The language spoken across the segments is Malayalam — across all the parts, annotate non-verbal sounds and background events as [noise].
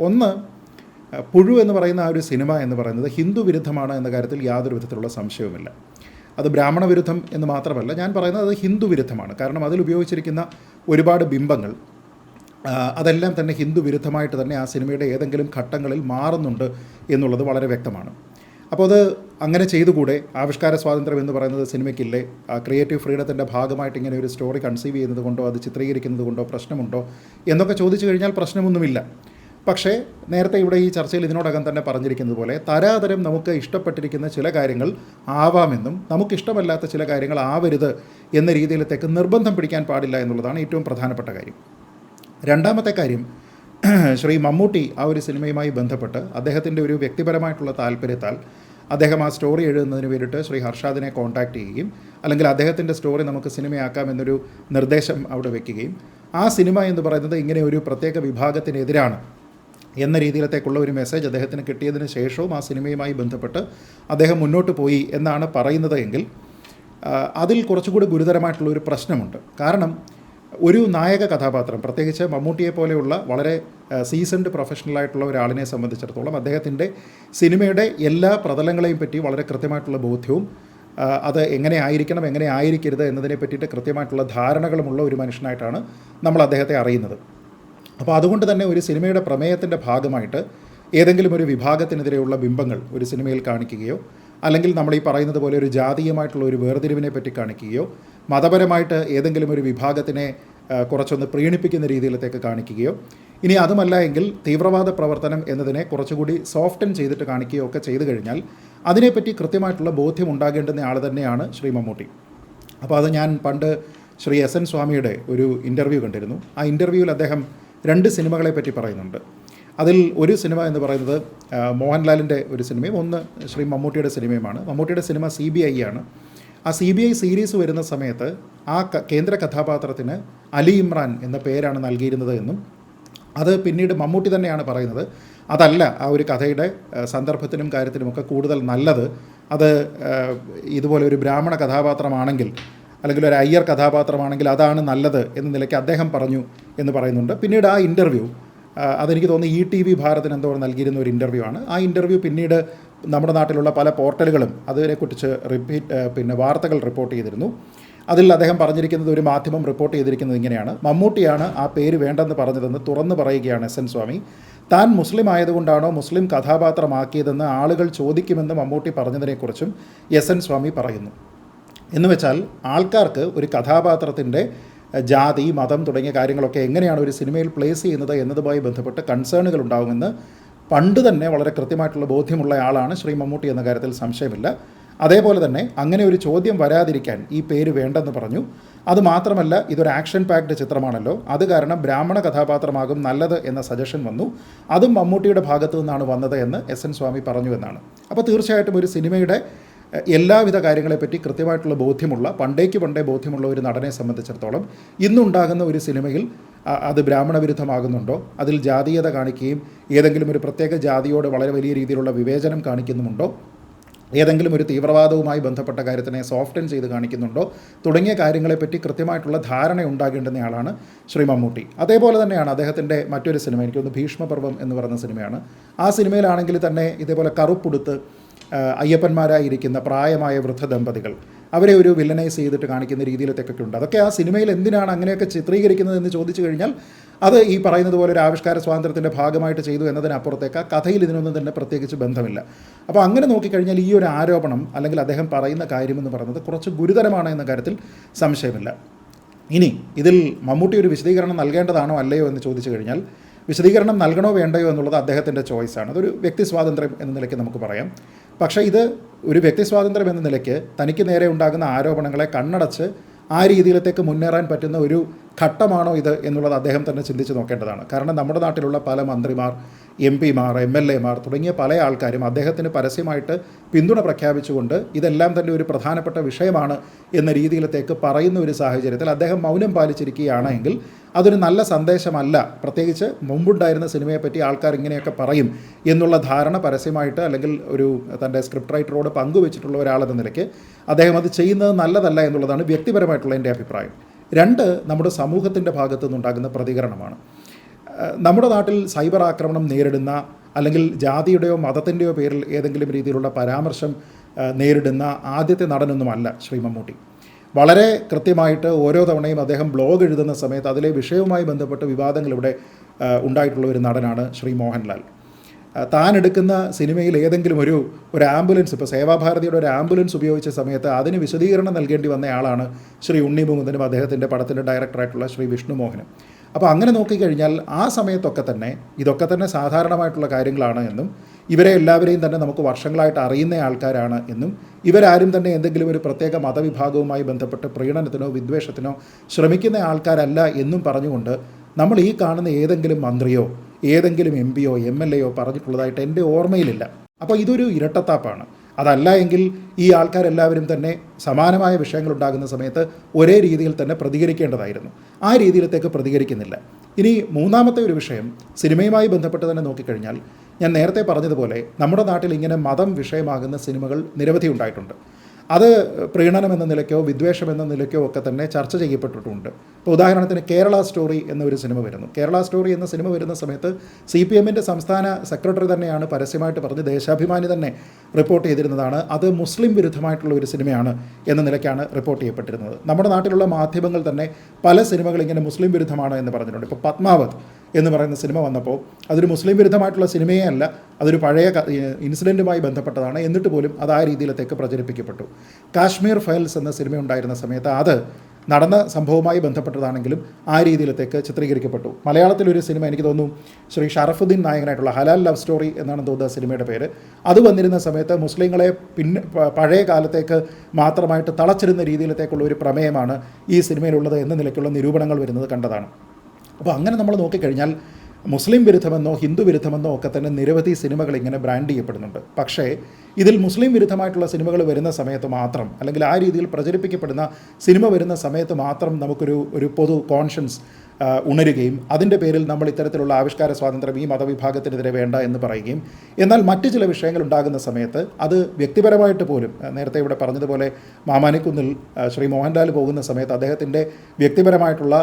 ഒന്ന് പുഴു എന്ന് പറയുന്ന ആ ഒരു സിനിമ എന്ന് പറയുന്നത് ഹിന്ദു വിരുദ്ധമാണ് എന്ന കാര്യത്തിൽ യാതൊരു വിധത്തിലുള്ള സംശയവുമില്ല. അത് ബ്രാഹ്മണ വിരുദ്ധം എന്ന് മാത്രമല്ല ഞാൻ പറയുന്നത് അത് ഹിന്ദു വിരുദ്ധമാണ്. കാരണം അതിൽ ഉപയോഗിച്ചിരിക്കുന്ന ഒരുപാട് ബിംബങ്ങൾ അതെല്ലാം തന്നെ ഹിന്ദു വിരുദ്ധമായിട്ട് തന്നെ ആ സിനിമയുടെ ഏതെങ്കിലും ഘട്ടങ്ങളിൽ മാറുന്നുണ്ട് എന്നുള്ളത് വളരെ വ്യക്തമാണ്. അപ്പോൾ അത് അങ്ങനെ ചെയ്തുകൂടെ? ആവിഷ്കാര സ്വാതന്ത്ര്യം എന്ന് പറയുന്നത് സിനിമയ്ക്കില്ലേ? ക്രിയേറ്റീവ് ഫ്രീഡത്തിന്റെ ഭാഗമായിട്ട് ഇങ്ങനെ ഒരു സ്റ്റോറി കൺസീവ് ചെയ്യുന്നത് കൊണ്ടോ അത് ചിത്രീകരിക്കുന്നത് കൊണ്ടോ പ്രശ്നമുണ്ടോ? എന്നൊക്കെ ചോദിച്ചു കഴിഞ്ഞാൽ പ്രശ്നമൊന്നുമില്ല. പക്ഷേ നേരത്തെ ഇവിടെ ഈ ചർച്ചയിൽ ഇതിനോടകം തന്നെ പറഞ്ഞിരിക്കുന്നത് പോലെ തരാതരം നമുക്ക് ഇഷ്ടപ്പെട്ടിരിക്കുന്ന ചില കാര്യങ്ങൾ ആവാമെന്നും നമുക്കിഷ്ടമല്ലാത്ത ചില കാര്യങ്ങൾ ആവരുത് എന്ന രീതിയിലത്തേക്ക് നിർബന്ധം പിടിക്കാൻ പാടില്ല എന്നുള്ളതാണ് ഏറ്റവും പ്രധാനപ്പെട്ട കാര്യം. രണ്ടാമത്തെ കാര്യം [clears throat] ശ്രീ മമ്മൂട്ടി ആ ഒരു സിനിമയുമായി ബന്ധപ്പെട്ട് അദ്ദേഹത്തിന്റെ ഒരു വ്യക്തിപരമായിട്ടുള്ള താല്പര്യത്താൽ അദ്ദേഹം ആ സ്റ്റോറി എഴുതുന്നതിന് വേണ്ടിയിട്ട് ശ്രീ ഹർഷാദിനെ കോൺടാക്റ്റ് ചെയ്യുകയും അല്ലെങ്കിൽ അദ്ദേഹത്തിന്റെ സ്റ്റോറി നമുക്ക് സിനിമയാക്കാം എന്നൊരു നിർദ്ദേശം അവിടെ വയ്ക്കുകയും ആ സിനിമ എന്ന് പറയുന്നത് ഇങ്ങനെ ഒരു പ്രത്യേക വിഭാഗത്തിനെതിരാണ്. എന്ന രീതിയിലത്തേക്കുള്ള ഒരു മെസ്സേജ് അദ്ദേഹത്തിന് കിട്ടിയതിന് ശേഷവും ആ സിനിമയുമായി ബന്ധപ്പെട്ട് അദ്ദേഹം മുന്നോട്ട് പോയി എന്നാണ് പറയുന്നത് എങ്കിൽ അതിൽ കുറച്ചുകൂടി ഗുരുതരമായിട്ടുള്ള ഒരു പ്രശ്നമുണ്ട്. കാരണം ഒരു നായക കഥാപാത്രം പ്രത്യേകിച്ച് മമ്മൂട്ടിയെ പോലെയുള്ള വളരെ സീസൺഡ് പ്രൊഫഷണലായിട്ടുള്ള ഒരാളിനെ സംബന്ധിച്ചിടത്തോളം അദ്ദേഹത്തിന്റെ സിനിമയുടെ എല്ലാ പ്രതലങ്ങളെയും പറ്റി വളരെ കൃത്യമായിട്ടുള്ള ബോധ്യവും അത് എങ്ങനെ ആയിരിക്കണം എങ്ങനെ ആയിരിക്കരുത് എന്നതിനെ പറ്റിയിട്ട് കൃത്യമായിട്ടുള്ള ധാരണകളുമുള്ള ഒരു മനുഷ്യനായിട്ടാണ് നമ്മൾ അദ്ദേഹത്തെ അറിയുന്നത്. അപ്പോൾ അതുകൊണ്ട് തന്നെ ഒരു സിനിമയുടെ പ്രമേയത്തിന്റെ ഭാഗമായിട്ട് ഏതെങ്കിലും ഒരു വിഭാഗത്തിനെതിരെയുള്ള ബിംബങ്ങൾ ഒരു സിനിമയിൽ കാണിക്കുകയോ അല്ലെങ്കിൽ നമ്മൾ ഈ പറയുന്നത് പോലെ ഒരു ജാതീയമായിട്ടുള്ള ഒരു വേർതിരിവിനെ പറ്റി കാണിക്കുകയോ മതപരമായിട്ട് ഏതെങ്കിലും ഒരു വിഭാഗത്തിനെ കുറച്ചൊന്ന് പ്രീണിപ്പിക്കുന്ന രീതിയിലത്തേക്ക് കാണിക്കുകയോ ഇനി അതുമല്ല എങ്കിൽ തീവ്രവാദ പ്രവർത്തനം എന്നതിനെ കുറച്ചുകൂടി സോഫ്റ്റൻ ചെയ്തിട്ട് കാണിക്കുകയോ ഒക്കെ ചെയ്തു കഴിഞ്ഞാൽ അതിനെപ്പറ്റി കൃത്യമായിട്ടുള്ള ബോധ്യം ഉണ്ടാകേണ്ടുന്ന ആൾ തന്നെയാണ് ശ്രീ മമ്മൂട്ടി. അപ്പോൾ അത് ഞാൻ പണ്ട് ശ്രീ എസ് എൻ സ്വാമിയുടെ ഒരു ഇന്റർവ്യൂ കണ്ടിരുന്നു. ആ ഇന്റർവ്യൂവിൽ അദ്ദേഹം രണ്ട് സിനിമകളെ പറ്റി പറയുന്നുണ്ട്. അതിൽ ഒരു സിനിമ എന്ന് പറയുന്നത് മോഹൻലാലിന്റെ ഒരു സിനിമയും ഒന്ന് ശ്രീ മമ്മൂട്ടിയുടെ സിനിമയുമാണ്. മമ്മൂട്ടിയുടെ സിനിമ സി ബി ഐ ആണ്. ആ സി ബി ഐ സീരീസ് വരുന്ന സമയത്ത് ആ കേന്ദ്ര കഥാപാത്രത്തിന് അലി ഇമ്രാൻ എന്ന പേരാണ് നൽകിയിരുന്നത് എന്നും അത് പിന്നീട് മമ്മൂട്ടി തന്നെയാണ് പറയുന്നത്. അതല്ല ആ ഒരു കഥയുടെ സന്ദർഭത്തിനും കാര്യത്തിനുമൊക്കെ കൂടുതൽ നല്ലത്. അത് ഇതുപോലെ ഒരു ബ്രാഹ്മണ കഥാപാത്രമാണെങ്കിൽ അല്ലെങ്കിൽ ഒരു അയ്യർ കഥാപാത്രമാണെങ്കിൽ അതാണ് നല്ലത് എന്ന നിലയ്ക്ക് അദ്ദേഹം പറഞ്ഞു എന്ന് പറയുന്നുണ്ട്. പിന്നീട് ആ ഇന്റർവ്യൂ അതെനിക്ക് തോന്നുന്നു ഇ ടി വി ഭാരതിന് എന്തോ നൽകിയിരുന്ന ഒരു ഇന്റർവ്യൂ ആണ്. ആ ഇന്റർവ്യൂ പിന്നീട് നമ്മുടെ നാട്ടിലുള്ള പല പോർട്ടലുകളും അതിനെക്കുറിച്ച് റിപ്പീറ്റ് പിന്നെ വാർത്തകൾ റിപ്പോർട്ട് ചെയ്തിരുന്നു. അതിൽ അദ്ദേഹം പറഞ്ഞിരിക്കുന്നത് ഒരു മാധ്യമം റിപ്പോർട്ട് ചെയ്തിരിക്കുന്നത് ഇങ്ങനെയാണ്. മമ്മൂട്ടിയാണ് ആ പേര് വേണ്ടെന്ന് പറഞ്ഞതെന്ന് തുറന്നു പറയുകയാണ് എസ് എൻ സ്വാമി. താൻ മുസ്ലിം ആയതുകൊണ്ടാണോ മുസ്ലിം കഥാപാത്രമാക്കിയതെന്ന് ആളുകൾ ചോദിക്കുമെന്ന് മമ്മൂട്ടി പറഞ്ഞതിനെക്കുറിച്ചും എസ് എൻ സ്വാമി പറയുന്നു. എന്ന് വെച്ചാൽ ആൾക്കാർക്ക് ഒരു കഥാപാത്രത്തിന്റെ ജാതി മതം തുടങ്ങിയ കാര്യങ്ങളൊക്കെ എങ്ങനെയാണ് ഒരു സിനിമയിൽ പ്ലേസ് ചെയ്യുന്നത് എന്നതുമായി ബന്ധപ്പെട്ട് കൺസേണുകൾ ഉണ്ടാകുമെന്ന് പണ്ട് തന്നെ വളരെ കൃത്യമായിട്ടുള്ള ബോധ്യമുള്ള ആളാണ് ശ്രീ മമ്മൂട്ടി എന്ന കാര്യത്തിൽ സംശയമില്ല. അതേപോലെ തന്നെ അങ്ങനെ ഒരു ചോദ്യം വരാതിരിക്കാൻ ഈ പേര് വേണ്ടെന്ന് പറഞ്ഞു. അതുമാത്രമല്ല ഇതൊരു ആക്ഷൻ പാക്ഡ് ചിത്രമാണല്ലോ. അത് കാരണം ബ്രാഹ്മണ കഥാപാത്രമാകും നല്ലത് എന്ന സജഷൻ വന്നു. അതും മമ്മൂട്ടിയുടെ ഭാഗത്തു നിന്നാണ് വന്നത് എന്ന് എസ് എൻ സ്വാമി പറഞ്ഞു എന്നാണ്. അപ്പോൾ തീർച്ചയായിട്ടും ഒരു സിനിമയുടെ എല്ലാവിധ കാര്യങ്ങളെപ്പറ്റി കൃത്യമായിട്ടുള്ള ബോധ്യമുള്ള പണ്ടേക്ക് പണ്ടേ ബോധ്യമുള്ള ഒരു നടനെ സംബന്ധിച്ചിടത്തോളം ഇന്നുണ്ടാകുന്ന ഒരു സിനിമയിൽ അത് ബ്രാഹ്മണ വിരുദ്ധമാകുന്നുണ്ടോ അതിൽ ജാതീയത കാണിക്കുകയും ഏതെങ്കിലും ഒരു പ്രത്യേക ജാതിയോട് വളരെ വലിയ രീതിയിലുള്ള വിവേചനം കാണിക്കുന്നുമുണ്ടോ? ഏതെങ്കിലും ഒരു തീവ്രവാദവുമായി ബന്ധപ്പെട്ട കാര്യത്തിനെ സോഫ്റ്റൻ ചെയ്ത് കാണിക്കുന്നുണ്ടോ? തുടങ്ങിയ കാര്യങ്ങളെപ്പറ്റി കൃത്യമായിട്ടുള്ള ധാരണ ഉണ്ടാകേണ്ടുന്നയാളാണ് ശ്രീ മമ്മൂട്ടി. അതേപോലെ തന്നെയാണ് അദ്ദേഹത്തിന്റെ മറ്റൊരു സിനിമ എനിക്കൊന്ന് ഭീഷ്മപർവം എന്ന് പറയുന്ന സിനിമയാണ്. ആ സിനിമയിലാണെങ്കിൽ തന്നെ ഇതേപോലെ കറുപ്പുടുത്ത് അയ്യപ്പന്മാരായിരിക്കുന്ന പ്രായമായ വൃദ്ധ ദമ്പതികൾ. അവരെ ഒരു വില്ലനൈസ് ചെയ്തിട്ട് കാണിക്കുന്ന രീതിയിലത്തേക്കൊക്കെ ഉണ്ട്. അതൊക്കെ ആ സിനിമയിൽ എന്തിനാണ് അങ്ങനെയൊക്കെ ചിത്രീകരിക്കുന്നത് എന്ന് ചോദിച്ചു കഴിഞ്ഞാൽ അത് ഈ പറയുന്നത് പോലെ ഒരു ആവിഷ്കാര സ്വാതന്ത്ര്യത്തിന്റെ ഭാഗമായിട്ട് ചെയ്തു എന്നതിനപ്പുറത്തേക്ക് ആ കഥയിൽ ഇതിനൊന്നും തന്നെ പ്രത്യേകിച്ച് ബന്ധമില്ല. അപ്പോൾ അങ്ങനെ നോക്കിക്കഴിഞ്ഞാൽ ഈ ഒരു ആരോപണം അല്ലെങ്കിൽ അദ്ദേഹം പറയുന്ന കാര്യമെന്ന് പറയുന്നത് കുറച്ച് ഗുരുതരമാണ് എന്ന കാര്യത്തിൽ സംശയമില്ല. ഇനി ഇതിൽ മമ്മൂട്ടി ഒരു വിശദീകരണം നൽകേണ്ടതാണോ അല്ലയോ എന്ന് ചോദിച്ചു കഴിഞ്ഞാൽ വിശദീകരണം നൽകണോ വേണ്ടയോ എന്നുള്ളത് അദ്ദേഹത്തിന്റെ ചോയ്സാണ് അതൊരു വ്യക്തി സ്വാതന്ത്ര്യം എന്ന നിലയ്ക്ക് നമുക്ക് പറയാം. പക്ഷേ ഇത് ഒരു വ്യക്തി സ്വാതന്ത്ര്യം എന്ന നിലയ്ക്ക് തനിക്ക് നേരെ ഉണ്ടാകുന്ന ആരോപണങ്ങളെ കണ്ണടച്ച് ആ രീതിയിലത്തേക്ക് മുന്നേറാൻ പറ്റുന്ന ഒരു ഘട്ടമാണോ ഇത് എന്നുള്ളത് അദ്ദേഹം തന്നെ ചിന്തിച്ച് നോക്കേണ്ടതാണ്. കാരണം നമ്മുടെ നാട്ടിലുള്ള പല മന്ത്രിമാർ എം പിമാർ എം എൽ എമാർ തുടങ്ങിയ പല ആൾക്കാരും അദ്ദേഹത്തിന് പരസ്യമായിട്ട് പിന്തുണ പ്രഖ്യാപിച്ചുകൊണ്ട് ഇതെല്ലാം തന്നെ ഒരു പ്രധാനപ്പെട്ട വിഷയമാണ് എന്ന രീതിയിലത്തേക്ക് പറയുന്ന ഒരു സാഹചര്യത്തിൽ അദ്ദേഹം മൗനം പാലിച്ചിരിക്കുകയാണ് എങ്കിൽ അതൊരു നല്ല സന്ദേശമല്ല. പ്രത്യേകിച്ച് മുമ്പുണ്ടായിരുന്ന സിനിമയെപ്പറ്റി ആൾക്കാർ ഇങ്ങനെയൊക്കെ പറയും എന്നുള്ള ധാരണ പരസ്യമായിട്ട് അല്ലെങ്കിൽ ഒരു തന്റെ സ്ക്രിപ്റ്റ് റൈറ്ററോട് പങ്കുവെച്ചിട്ടുള്ള ഒരാളെന്ന നിലയ്ക്ക് അദ്ദേഹം അത് ചെയ്യുന്നത് നല്ലതല്ല എന്നുള്ളതാണ് വ്യക്തിപരമായിട്ടുള്ള എന്റെ അഭിപ്രായം. രണ്ട് നമ്മുടെ സമൂഹത്തിന്റെ ഭാഗത്തു നിന്നുണ്ടാകുന്ന പ്രതികരണമാണ്. നമ്മുടെ നാട്ടിൽ സൈബർ ആക്രമണം നേരിടുന്ന അല്ലെങ്കിൽ ജാതിയുടെയോ മതത്തിന്റെയോ പേരിൽ ഏതെങ്കിലും രീതിയിലുള്ള പരാമർശം നേരിടുന്ന ആദ്യത്തെ നടനൊന്നുമല്ല ശ്രീ മമ്മൂട്ടി. വളരെ കൃത്യമായിട്ട് ഓരോ തവണയും അദ്ദേഹം ബ്ലോഗ് എഴുതുന്ന സമയത്ത് അതിലെ വിഷയവുമായി ബന്ധപ്പെട്ട് വിവാദങ്ങൾ ഇവിടെ ഉണ്ടായിട്ടുള്ള ഒരു നടനാണ് ശ്രീ മോഹൻലാൽ. താൻ എടുക്കുന്ന സിനിമയിൽ ഏതെങ്കിലും ഒരു ഒരു ആംബുലൻസ് ഇപ്പോൾ സേവാഭാരതിയുടെ ഒരു ആംബുലൻസ് ഉപയോഗിച്ച സമയത്ത് അതിന് വിശദീകരണം നൽകേണ്ടി വന്നയാളാണ് ശ്രീ ഉണ്ണി മുകുന്ദനും അദ്ദേഹത്തിന്റെ പടത്തിന്റെ ഡയറക്ടറായിട്ടുള്ള ശ്രീ വിഷ്ണു മോഹനും അപ്പോൾ അങ്ങനെ നോക്കിക്കഴിഞ്ഞാൽ ആ സമയത്തൊക്കെ തന്നെ ഇതൊക്കെ തന്നെ സാധാരണമായിട്ടുള്ള കാര്യങ്ങളാണ് എന്നും ഇവരെ എല്ലാവരെയും തന്നെ നമുക്ക് വർഷങ്ങളായിട്ട് അറിയുന്ന ആൾക്കാരാണ് എന്നും ഇവരാരും തന്നെ എന്തെങ്കിലും ഒരു പ്രത്യേക മതവിഭാഗവുമായി ബന്ധപ്പെട്ട് പ്രീണനത്തിനോ വിദ്വേഷത്തിനോ ശ്രമിക്കുന്ന ആൾക്കാരല്ല എന്നും പറഞ്ഞുകൊണ്ട് നമ്മൾ ഈ കാണുന്ന ഏതെങ്കിലും മന്ത്രിയോ ഏതെങ്കിലും എം പിയോ എം എൽ എയോ പറഞ്ഞിട്ടുള്ളതായിട്ട് എന്റെ ഓർമ്മയിലില്ല. അപ്പോൾ ഇതൊരു ഇരട്ടത്താപ്പാണ്. അതല്ല എങ്കിൽ ഈ ആൾക്കാരെല്ലാവരും തന്നെ സമാനമായ വിഷയങ്ങൾ ഉണ്ടാകുന്ന സമയത്ത് ഒരേ രീതിയിൽ തന്നെ പ്രതികരിക്കേണ്ടതായിരുന്നു. ആ രീതിയിലത്തേക്ക് പ്രതികരിക്കുന്നില്ല. ഇനി മൂന്നാമത്തെ ഒരു വിഷയം സിനിമയുമായി ബന്ധപ്പെട്ട് തന്നെ നോക്കിക്കഴിഞ്ഞാൽ ഞാൻ നേരത്തെ പറഞ്ഞതുപോലെ നമ്മുടെ നാട്ടിൽ ഇങ്ങനെ മതം വിഷയമാകുന്ന സിനിമകൾ നിരവധി ഉണ്ടായിട്ടുണ്ട്. അത് പ്രീണനം എന്ന നിലയ്ക്കോ വിദ്വേഷം എന്ന നിലയ്ക്കോ ഒക്കെ തന്നെ ചർച്ച ചെയ്യപ്പെട്ടിട്ടുണ്ട്. ഇപ്പോൾ ഉദാഹരണത്തിന് കേരള സ്റ്റോറി എന്നൊരു സിനിമ വരുന്നു. കേരള സ്റ്റോറി എന്ന സിനിമ വരുന്ന സമയത്ത് സി പി എമ്മിന്റെ സംസ്ഥാന സെക്രട്ടറി തന്നെയാണ് പരസ്യമായിട്ട് പറഞ്ഞ് ദേശാഭിമാനി തന്നെ റിപ്പോർട്ട് ചെയ്തിരുന്നതാണ്. അത് മുസ്ലിം വിരുദ്ധമായിട്ടുള്ള ഒരു സിനിമയാണ് എന്ന നിലയ്ക്കാണ് റിപ്പോർട്ട് ചെയ്യപ്പെട്ടിരുന്നത്. നമ്മുടെ നാട്ടിലുള്ള മാധ്യമങ്ങൾ തന്നെ പല സിനിമകൾ ഇങ്ങനെ മുസ്ലിം വിരുദ്ധമാണ് എന്ന് പറഞ്ഞിട്ടുണ്ട്. ഇപ്പോൾ പത്മാവത് എന്ന് പറയുന്ന സിനിമ വന്നപ്പോൾ അതൊരു മുസ്ലിം വിരുദ്ധമായിട്ടുള്ള സിനിമയേ അല്ല അതൊരു പഴയ ഇൻസിഡന്റുമായി ബന്ധപ്പെട്ടതാണ്. എന്നിട്ട് പോലും അത് ആ രീതിയിലത്തേക്ക് പ്രചരിപ്പിക്കപ്പെട്ടു. കാശ്മീർ ഫയൽസ് എന്ന സിനിമ ഉണ്ടായിരുന്ന സമയത്ത് അത് നടന്ന സംഭവവുമായി ബന്ധപ്പെട്ടതാണെങ്കിലും ആ രീതിയിലത്തേക്ക് ചിത്രീകരിക്കപ്പെട്ടു. മലയാളത്തിലൊരു സിനിമ എനിക്ക് തോന്നുന്നു ശ്രീ ഷറഫുദ്ദീൻ നായകനായിട്ടുള്ള ഹലാൽ ലവ് സ്റ്റോറി എന്നാണ് തോന്നുന്നത് സിനിമയുടെ പേര്. അത് വന്നിരുന്ന സമയത്ത് മുസ്ലിങ്ങളെ പിന്നെ പഴയ കാലത്തേക്ക് മാത്രമായിട്ട് തളച്ചിരുന്ന രീതിയിലത്തേക്കുള്ള ഒരു പ്രമേയമാണ് ഈ സിനിമയിലുള്ളത് എന്ന നിലയ്ക്കുള്ള നിരൂപണങ്ങൾ വരുന്നത് കണ്ടതാണ്. അപ്പോൾ അങ്ങനെ നമ്മൾ നോക്കിക്കഴിഞ്ഞാൽ മുസ്ലിം വിരുദ്ധമെന്നോ ഹിന്ദു വിരുദ്ധമെന്നോ ഒക്കെ തന്നെ നിരവധി സിനിമകൾ ഇങ്ങനെ ബ്രാൻഡ് ചെയ്യപ്പെടുന്നുണ്ട്. പക്ഷേ ഇതിൽ മുസ്ലിം വിരുദ്ധമായിട്ടുള്ള സിനിമകൾ വരുന്ന സമയത്ത് മാത്രം അല്ലെങ്കിൽ ആ രീതിയിൽ പ്രചരിപ്പിക്കപ്പെടുന്ന സിനിമ വരുന്ന സമയത്ത് മാത്രം നമുക്കൊരു ഒരു പൊതു കോൺഷ്യൻസ് ഉണരുകയും അതിന്റെ പേരിൽ നമ്മൾ ഇത്തരത്തിലുള്ള ആവിഷ്കാര സ്വാതന്ത്ര്യം ഈ മതവിഭാഗത്തിനെതിരെ വേണ്ട എന്ന് പറയുകയും. എന്നാൽ മറ്റ് ചില വിഷയങ്ങൾ ഉണ്ടാകുന്ന സമയത്ത് അത് വ്യക്തിപരമായിട്ട് പോലും നേരത്തെ ഇവിടെ പറഞ്ഞതുപോലെ മാമാനിക്കുന്നിൽ ശ്രീ മോഹൻലാൽ പോകുന്ന സമയത്ത് അദ്ദേഹത്തിന്റെ വ്യക്തിപരമായിട്ടുള്ള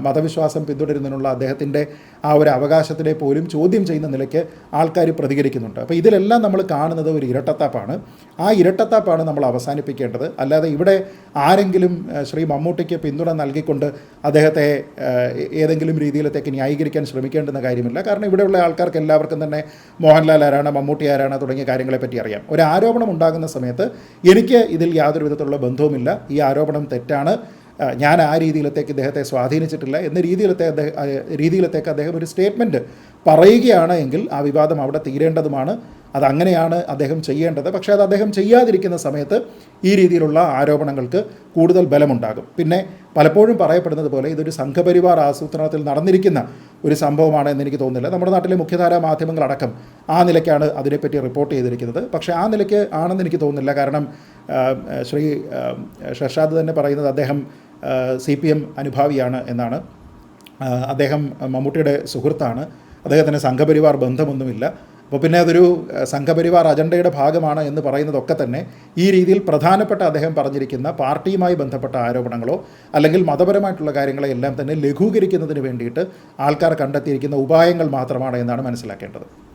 മതവിശ്വാസം പിന്തുടരുന്നതിനുള്ള അദ്ദേഹത്തിന്റെ ആ ഒരു അവകാശത്തിനെ പോലും ചോദ്യം ചെയ്യുന്ന നിലയ്ക്ക് ആൾക്കാർ പ്രതികരിക്കുന്നുണ്ട്. അപ്പോൾ ഇതിലെല്ലാം നമ്മൾ കാണുന്നത് ഒരു ഇരട്ടത്താപ്പാണ്. ആ ഇരട്ടത്താപ്പാണ് നമ്മൾ അവസാനിപ്പിക്കേണ്ടത്. അല്ലാതെ ഇവിടെ ആരെങ്കിലും ശ്രീ മമ്മൂട്ടിക്ക് പിന്തുണ നൽകിക്കൊണ്ട് അദ്ദേഹത്തെ ഏതെങ്കിലും രീതിയിലത്തേക്ക് ന്യായീകരിക്കാൻ ശ്രമിക്കേണ്ടുന്ന കാര്യമില്ല. കാരണം ഇവിടെയുള്ള ആൾക്കാർക്ക് എല്ലാവർക്കും തന്നെ മോഹൻലാൽ ആരാണ് മമ്മൂട്ടി ആരാണ് തുടങ്ങിയ കാര്യങ്ങളെപ്പറ്റി അറിയാം. ഒരു ആരോപണം ഉണ്ടാകുന്ന സമയത്ത് എനിക്ക് ഇതിൽ യാതൊരു വിധത്തിലുള്ള ബന്ധവുമില്ല. ഈ ആരോപണം തെറ്റാണ്. ഞാൻ ആ രീതിയിലത്തേക്ക് ഇദ്ദേഹത്തെ സ്വാധീനിച്ചിട്ടില്ല എന്ന രീതിയിലത്തെ അദ്ദേഹം രീതിയിലത്തേക്ക് അദ്ദേഹം ഒരു സ്റ്റേറ്റ്മെന്റ് പറയുകയാണ് എങ്കിൽ ആ വിവാദം അവിടെ തീരേണ്ടതുമാണ്. അതങ്ങനെയാണ് അദ്ദേഹം ചെയ്യേണ്ടത്. പക്ഷേ അത് അദ്ദേഹം ചെയ്യാതിരിക്കുന്ന സമയത്ത് ഈ രീതിയിലുള്ള ആരോപണങ്ങൾക്ക് കൂടുതൽ ബലമുണ്ടാകും. പിന്നെ പലപ്പോഴും പറയപ്പെടുന്നത് പോലെ ഇതൊരു സംഘപരിവാർ ആസൂത്രണത്തിൽ നടന്നിരിക്കുന്ന ഒരു സംഭവമാണ് എന്ന് എനിക്ക് തോന്നുന്നില്ല. നമ്മുടെ നാട്ടിലെ മുഖ്യധാരാ മാധ്യമങ്ങളടക്കം ആ നിലയ്ക്കാണ് അതിനെപ്പറ്റി റിപ്പോർട്ട് ചെയ്തിരിക്കുന്നത്. പക്ഷേ ആ നിലയ്ക്ക് ആണെന്ന് എനിക്ക് തോന്നുന്നില്ല. കാരണം ശ്രീ ഷർഷാദ് തന്നെ പറയുന്നത് അദ്ദേഹം സി പി എം അനുഭാവിയാണ് എന്നാണ്. അദ്ദേഹം മമ്മൂട്ടിയുടെ സുഹൃത്താണ്. അദ്ദേഹത്തിന് സംഘപരിവാർ ബന്ധമൊന്നുമില്ല. അപ്പോൾ പിന്നെ അതൊരു സംഘപരിവാർ അജണ്ടയുടെ ഭാഗമാണ് എന്ന് പറയുന്നതൊക്കെ തന്നെ ഈ രീതിയിൽ പ്രധാനപ്പെട്ട അദ്ദേഹം പറഞ്ഞിരിക്കുന്ന പാർട്ടിയുമായി ബന്ധപ്പെട്ട ആരോപണങ്ങളോ അല്ലെങ്കിൽ മതപരമായിട്ടുള്ള കാര്യങ്ങളെ എല്ലാം തന്നെ ലഘൂകരിക്കുന്നതിന് വേണ്ടിയിട്ട് ആൾക്കാർ കണ്ടെത്തിയിരിക്കുന്ന ഉപായങ്ങൾ മാത്രമാണ് എന്നാണ് മനസ്സിലാക്കേണ്ടത്.